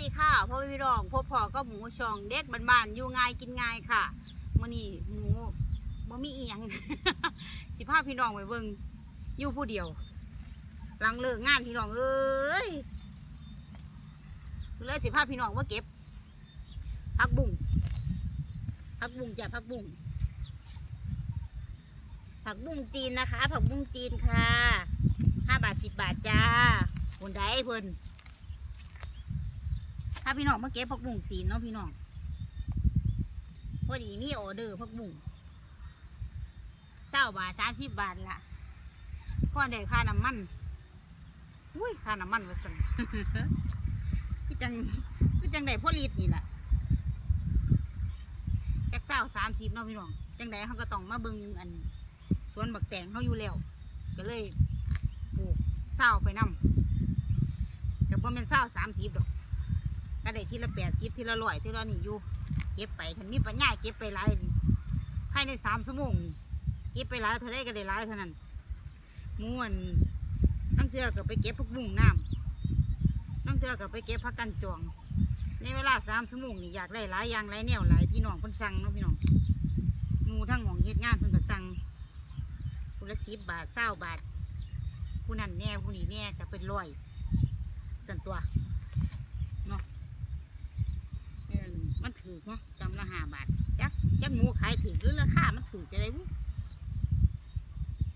ดีค่ะพ่อพี่รองพ่อพ่อก็หมูช่องเด็กบ้านๆอยู่ง่ายกินง่ายค่ะมื้อนี้หมูบ่มีเอียงสิพาพี่น้องไปเบิ่งอยู่ผู้เดียว หลังเลิกงานพี่น้องเอ้ยเลยสิพาพี่น้องมาเก็บผักบุ้งผักบุ้งจ้ะผักบุ้งผักบุ้งจีนนะคะ ผักบุ้งจีนค่ะห้าบาทสิบบาทจ้าคนใดเพิ่น ถ้าพี่น้องมาเก็บผักบุ้งจีนเนาะพี่น้องพอดีมีออเดอร์ผักบุ้งเศร้าบาทสามสิบบาทละพ่อได้ค่าน้ำมันอุ้ยค่าน้ำมันวะสันพี่จังพี่จังได้พ่อลีดนี่แหละจักเศร้าสามสิบเนาะพี่น้องจังไดเขาก็ต้องมาเบิ่งอันสวนบักแตงเขาอยู่แล้วก็เลยปลูกเศร้าไปนำแต่พอเป็นเศร้าสามสิบดอก ก็ได้ทีละแปดสิบทีละร้อยทีละนี่อยู่เก็บไปทันมีปัญญาเก็บไปหลายภายในสามชั่วโมงนี่เก็บไปหลายเท่าไรก็ได้หลายเท่านั้นม้วนน้ำเจือก็ไปเก็บผักบุ้งน้ำน้ำเจือก็ไปเก็บผักกันจวงในเวลาสามชั่วโมงนี่อยากได้หลายอย่างหลายแนวหลายพี่น้องเพิ่นสั่งเนาะพี่น้องมูทั้งหองเฮ็ดงานเพิ่นก็สั่งคนละสิบบาทเศร้าบาทผู้นั้นแน่ผู้นี้แน่ก็เป็นร้อยส่วนตัว เออมันถือเนาะกำละห้าบาทยักยัก หรือราคามันถือจะได้บุ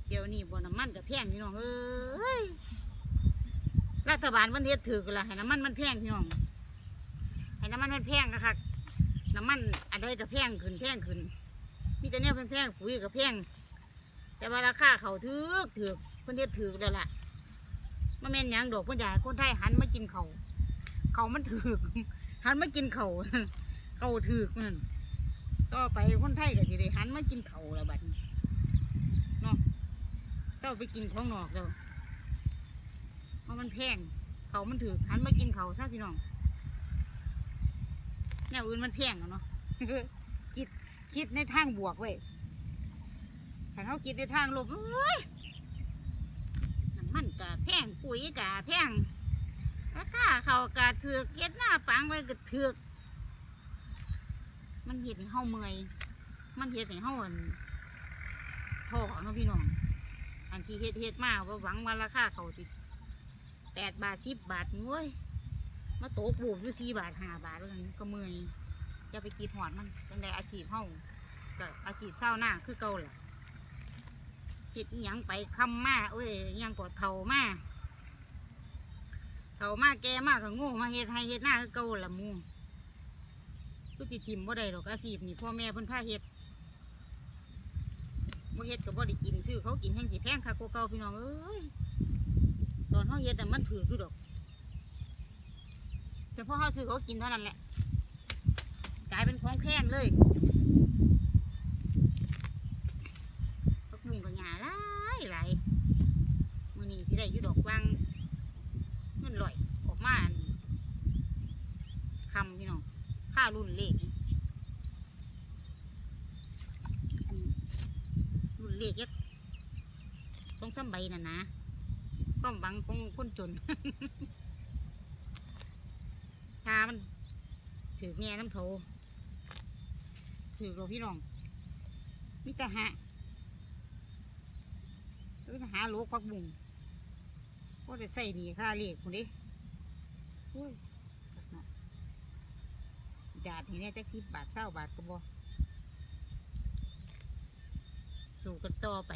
เดี๋ยวนี้บนน้ำมันก็แพงพี่น้องเอ้ยรัฐบาลมันเฮ็ดถือกันละให้น้ำมันมันแพงพี่น้องให้น้ำมันมันแพงก็ค่ะน้ำมันอะไรก็แพงขึ้นแพงขึ้นมีแต่เนี่ยแพงๆปุ๋ยก็แพงแต่ว่าราคาเขาถือถือเพิ่นเฮ็ดถือแล้วล่ะมาแม่นยังดอกเพิ่นอยากให้คนไทยหันมากินเขาเขามันถือหันมากินเขาเขาถือกมัน ต่อไปคนไทยก็สิได้หันมากินเขาแล้วบัดนี้เนาะเศร้าไปกินของนอกแล้วเพราะมันแพงเขามันถือหันมากินเขาซะพี่น้องแนวอื่นมันแพงอะเนาะคิดคิดในทางบวกเว้ยถ้าเขาคิดในทางลบเอ้ยน้ำมันกะแพงปุ๋ยกะแพงราคาเขากะถือกเฮ็ดหน้าปังไว้ก็ถือก มันเฮ็ดให้เฮาเมื่อย มันเฮ็ดให้เฮาอันท้อเนาะพี่น้อง อันที่เฮ็ดเฮ็ดมาว่าหวังว่าราคาเขาติดแปดบาทสิบบาทนี่เว้ยมาโตกบูบอยู่สี่บาทห้าบาทแล้วกันก็เมื่อยอย่าไปกีดหอดมันจังไดอาชีพเฮาก็อาชีพเศร้าหน้าคือเก่าแหละเฮ็ดยังไปคำมาเอ้ยยังกดเท่ามาเขามาแกมากก็โง่มาเฮ็ดให้เฮ็ดหน้าคือเก่าละห มูกูจิทิมบ่ได้ดอกอาชีพนี่พ่อแม่เพิ่นพาเฮ็ดบ่เฮ็ดก็บ่ได้กินซื้อเขากินแห้งสิแพงค่ะกว่าเก่าพี่น้องเอ้ยตอนเฮาเฮ็ดน่ะมันถืออยู่ดอก แต่พอเฮาซื้อเขากินเท่านั้นแหละกลายเป็นของแพงเลยพักบุ้งก็หยาหลายหลายมื้อนี้สิได้อยู่ดอกวาง เงินลอยออกมาอันคำพี่น้องค่ารุ่นเลขนี่อันรุ่นเลขยัก สองสามใบน่ะนะความหวังของคนจนถ้ามันถือแง่น้ำโถถือเรพี่น้องมิตรหะหรือหาโลกพักบุงก็ได้ใส่หนีค่าเรียกคนดิโอ้ยคักเนาดาดทีนี้จักสิบบาทเศร้าบาทก็บ่สู้กันต่อไป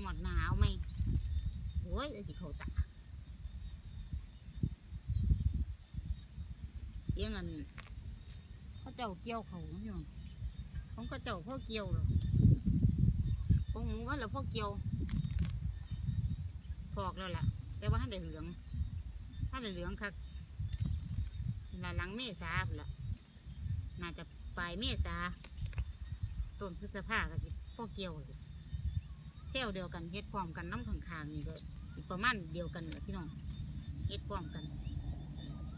หมดหนาวไหมโอ้ยเดี๋ยสิเขาตาเสียงเงินเขาเจ้าเกี่ยวเขาอยู่ของเขาเจ้าพ่อเกี่ยวหรอของหมูว่าแล้วพ่อเกี่ยวพอกแล้วล่ะ แต่ว่าท่าได้เหลืองท่าได้เหลืองคักน่าหลังเมษาพุ่นละน่าจะปลายเมษาต้นพฤษภาก็สิพ่อเกี่ยวเลย เที่ยวเดียวกันเฮ็ดพร้อมกันน้ำข้างๆนี่ก็สิประมาณเดียวกันเลยพี่น้องเฮ็ดพร้อมกัน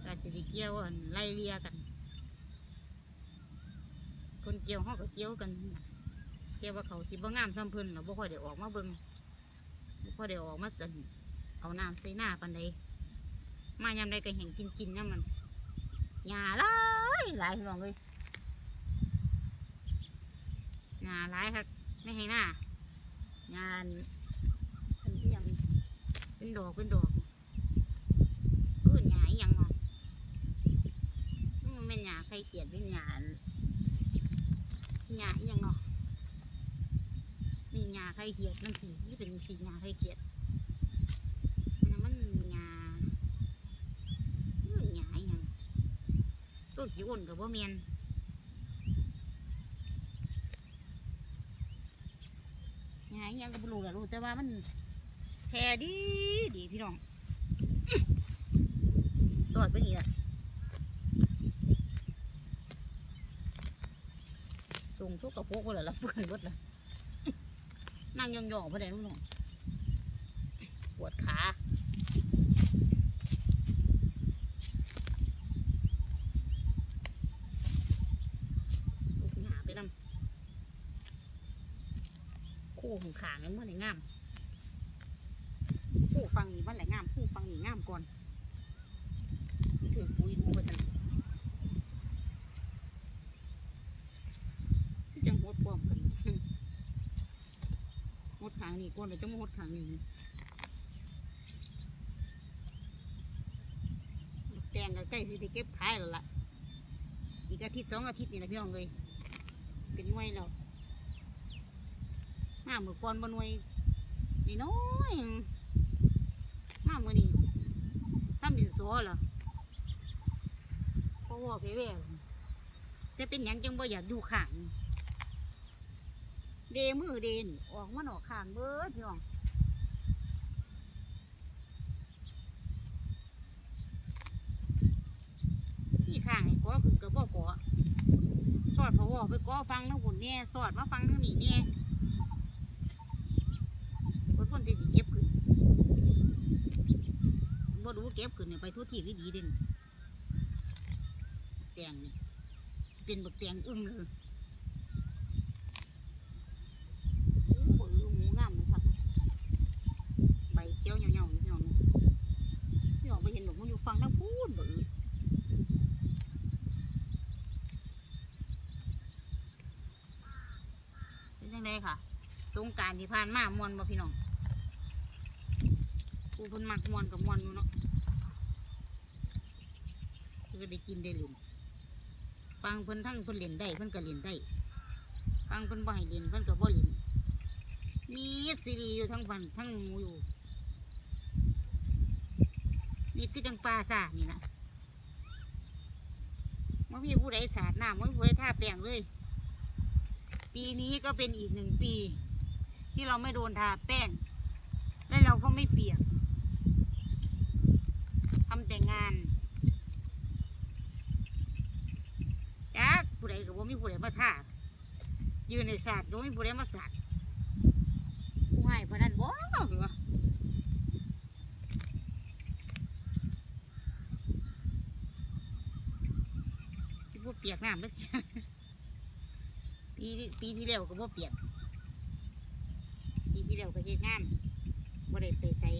ก็สิเกี่ยวอันไล่เลียกัน คนเกี่ยวห้องก็เกี่ยวกันเกี่ยวว่าเขาสิบ่งามซ้ำเพิ่นเราบ่ค่อยได้ออกมาเบิ่งพอเดี๋ยวออกมาเกินเอาน้ำใส่หน้าปันใดมายามใดก็เห็นกินกินๆย่ำมันหญ้าหลยหลายพี่น้องเลยหญ้าหลายครับไม่ให้หน้า งานอันเอียงเป็นดอกเป็นดอกเอื่นหญ้าอีหยังเนาะมันเป็นหญ้าใครเกลียดเป็นหญ้าอันหญ้าอีหยังเนาะนี่หญ้าใครเกลียดนั่นสินี่เป็นสีหญ้าใครเกลียดอันนั้นมันหญ้าอื้อหยายหยังต้นขี้อ้นกับว่าเมียนห ยังก็บ่รู้แหละรู้แต่ว่ามันแผ่ดีดีพี่น้องตอดไปนี่ละส่งทุกกระโปงเลยละเปื่อนเบิดละนั่งยองๆไปได้ลูกน้องปวดขา ลูกหน้าไปนำคู่ ขางนั้นไหร่งามคู่ฟังนี่มันไหลงามคู่ฟังนี่งามก่อนถือปุยดูไปทันจังหดพร้อมกันหดขางนี่ก่อนเดี๋ยวจะมาหดขางนี่แตงก็ใกล้สิได้เก็บขายแล้วล่ะ อีกอาทิตย์สองอาทิตย์นี่แหละพี่น้องเลยเป็นหน่วยแล้ว ห้ามือก่อนบนหน่วยนี่น้อยห้ามือนี่ทำดินสอเหรอพราะว่าไปแว่แต่เป็นหยังจังบ่อยากอยู่ข้างเดมือเดนออกมันอกข้างเบิดพี่น้องพี่ข้างไอ้ก้อคือกับบ่ก้อสอดพะวอไปก้อฟังทั้งหุ่นเนี่ยสอดมาฟังทั้งนี่เนี่ยคนคนที่สิเก็บขึ้นบ่รู้เก็บขึ้นเนี่ยไปทุกที่วิดีเด่นแตงนี่เป็นบักแตงอุ้มเลยโอ้โหหมูงามเลยครับใบเขียวเหนียวๆนี่พี่น้องพี่น้องไปเห็นบอกมันอยู่ฟังทั้งพูนบ่เออเป็นยังไงค่ะ สงการที่ผ่านมามวนบ่พี่น้องกูเพิ่นมักมวนกับมวนอยู่เนาะ ก็ได้กินได้เล่นฟังเพิ่นทั้งเพิ่นเล่นได้เพิ่นก็เล่นได้ ฟังเพิ่นบ่ให้เล่นเพิ่นก็บ่เล่นมีซีรีส์อยู่ทั้งฟันทั้งหมูอยู่ นี่คือจังปลาสานี่นะไม่มีผู้ใดสาดน้ำไม่มีผู้ใดท่าแปลงเลย ปีนี้ก็เป็นอีกหนึ่งปี ที่เราไม่โดนทาแป้งและเราก็ไม่เปียกทำแต่งานจักผู้ใดก็บ่ มีผู้ใดมาท่ายืนในศาสตร์ก็ไม่มีผู้ใดมาศาสตร์ผู้ให้เพราะนั้นบ่เหรอที่พวเปียกน้ำแล้วจ้ะปีปีที่แล้วก็บ่เปียกปีที่แล้วก็เฮ็ดงานบ่ได้ไปใส่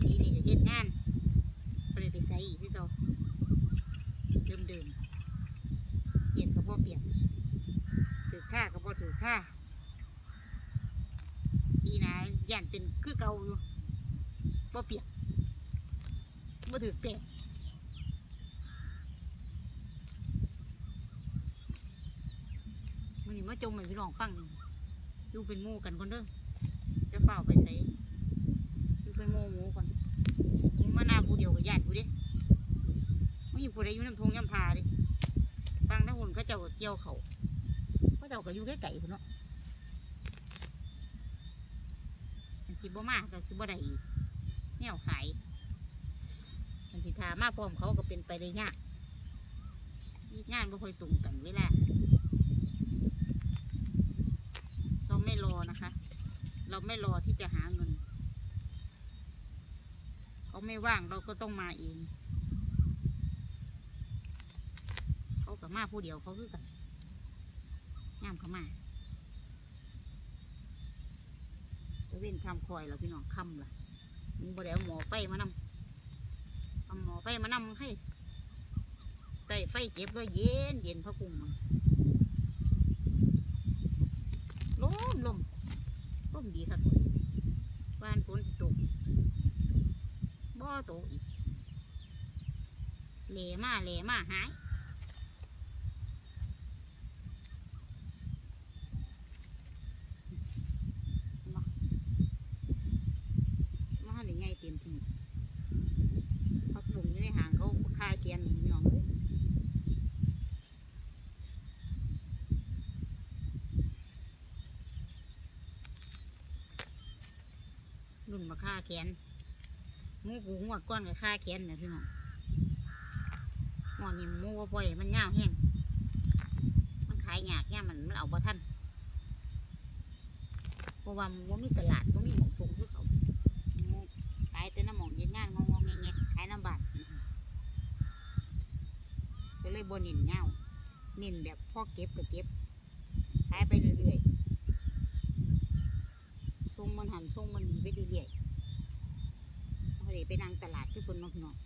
ปีนี้ก็เฮ็ดงานบ่ได้ไปใส่อีกคือเก่าเดิมเดิมๆ เปลี่ยกถือค่าก็บ่ถือค่าปีน้าย่านเป็นคือเก่าอยู่บ่เปลี่ยกบ่ถือแปลกมันนี่มาจมให้พี่น้องฟังนี่อยู่เป็นหมู่กันคนเด้อจะเฝ้าไปใส่อยู่เป็นมูหมูก่อนหมูมาหน้าผู้เดียวกับญาติผู้เด้ไม่มีผู้ใดอยู่น้ำทงย่ำพาดิ ฟังทั้งหุ่นเขาเจ้าก็เกี่ยวเขาเขาเจ้าก็อยู่ใกล้ๆพุ่นเนาะอันสิบ่มากก็สิบ่ได้อีกแนวขายอันสิทามาพร้อมเขาก็เป็นไปได้ยากมีงานบ่ค่อยตรงกันเวลาเราไม่รอนะคะ เราไม่รอที่จะหาเงินเขาไม่ว่างเราก็ต้องมาเอง เขา กับมาผู้เดียวเขาคือกันย่ามเขามาจะเว้นคำคอยแล้วพี่น้องคำล่ะมึงบ่ได้หมอไฟมานำเอาหมอไฟมานำให้ใต้ไฟเก็บเลยเย็นเย็นพระกุ้งมันลมลมลมดีค่ะคุณบ้านฝนตกบ่ตกอีกเหล่มาเหล่มาหาย มาหรือไงเต็มทีพักบุงอยู่ในหางเขาคาเคียนหนูน้องเอ้ยรุ่น มาค่าแขนมูกูงวดก้อนกับค่าแขนเนี่ยพี่น้องงอนนี่มูว่าปล่อยมันยาวแห้งมันขายยากเนี่ยมันมันเอาบ่ทันเพราะว่ามันบ่มีตลาดบ่มีหมองส่งคือเขาขายแต่น้ำหมองเย็นงานงงๆแงขายน้ำบาทก็เลยบนนินเงาเนินแบบพ่อเก็บก็เก็บขายไปเรื่อยๆส่งมันหันส่งมันไปเรื่อยๆ พอดีไปนั่งตลาดคือคนนอกเนาะ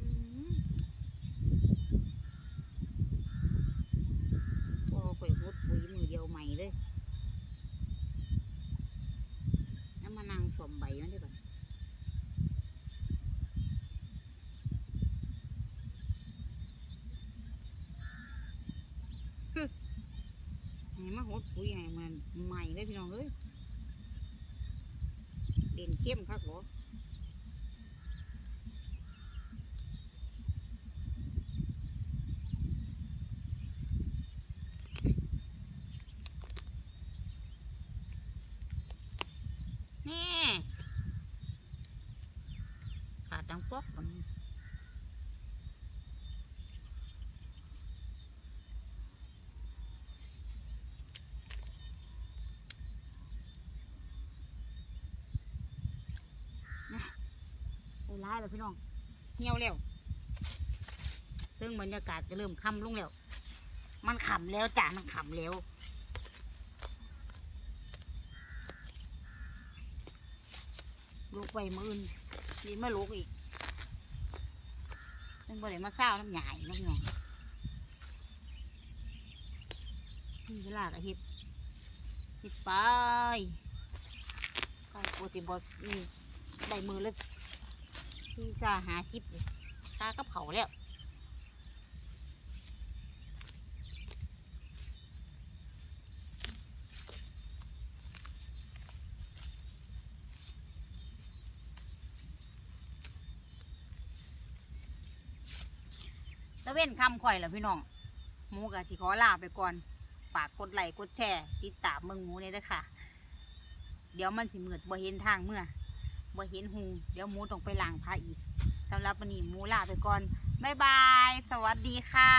อืม พอข่อยหดปุ๋ยมือเดียวใหม่เลยแล้วมานั่งสวมใบมันได้ปะฮึให้ มาหดปุ๋ยให้มันใหม่เลยพี่น้องเอ้ยเด่นเข้มคักเหรอแน่ขาดดังป๊อกมัน ร้ายแล้วพี่น้องเหี่ยวแล้วซึ่งบรรยากาศก็เริ่มค่ำลงแล้ว มันขำแล้วจ้ะมันขำแล้วลูกไปมืออื่นนี่มาลูกอีกซึ่งบ่ได้มาเศร้าน้ำใหญ่น้ำหยองนี่เวลาก็เฮ็ดเฮ็ดไปไปปกติบอนี่ได้มือเลย ที่ซาหาคลิปตากับเขาแล้วตะเว้นคำข่อยแล้วพี่น้องหมูกับสิขอลาไปก่อนฝากกดไลค์กดแชร์ติดตามเมืองหมูเนี่ยด้วยค่ะ เดี๋ยวมันสิมืดบ่เห็นทางเมื่อ บ่เห็นหูเดี๋ยวหมูต้องไปล้างผ้าอีกสำหรับวันนี้หมูลาไปก่อนบ๊ายบาย สวัสดีค่ะ